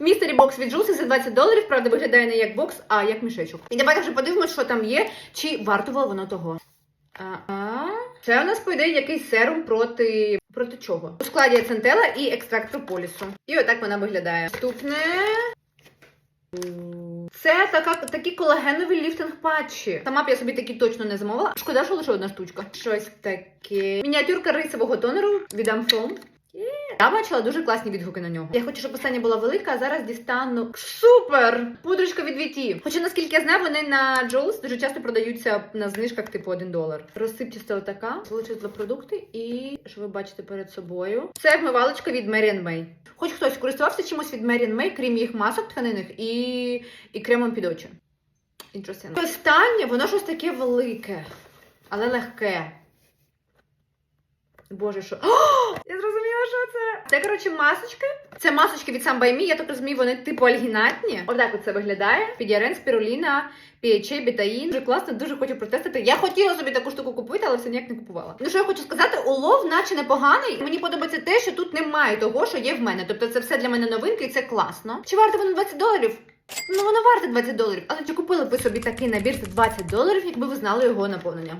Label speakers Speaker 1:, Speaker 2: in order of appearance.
Speaker 1: Містері бокс від Джулси за 20 доларів, правда, виглядає не як бокс, а як мішечок. І давайте вже подивимось, що там є, чи вартувало воно того. А-а. Це у нас по ідеї якийсь серум проти. проти чого? У складі центела і екстракт прополісу. І отак вона виглядає. Наступне. Це така, такі колагенові ліфтинг патчі. Сама б я собі такі точно не замовила. Шкода, що лише одна штучка. Щось таке. Мініатюрка рисового тонеру від Amflom. Я бачила дуже класні відгуки на нього. Я хочу, щоб остання була велика, а зараз дістану. Супер! Пудрочка від VT. Хоча, наскільки я знаю, вони на Jaws дуже часто продаються на знижках типу 1 долар. Розсипчаста отака, величезні продукти, і що ви бачите перед собою. Це вмивалочка від Marian May. Хоч хтось користувався чимось від Marian May, крім їх масок тканинних і, і кремом під очі. Interesting. Останнє, воно щось таке велике, але легке. Боже, що. О, я зрозуміла, це. Коротше, масочки. Це масочки від Samba Me, я так розумію, вони типу альгінатні. Отак от це виглядає. Підіарен, спіруліна, PHA, бетаїн. Дуже класно, дуже хочу протестити. Я хотіла собі таку штуку купити, але все ніяк не купувала. Ну що я хочу сказати, улов, наче непоганий. Мені подобається те, що тут немає того, що є в мене. Тобто це все для мене новинки, і це класно. Чи варто воно 20 доларів? Ну, воно варте 20 доларів. Але чи купили б ви собі такий набір за 20 доларів, якби ви знали його наповнення?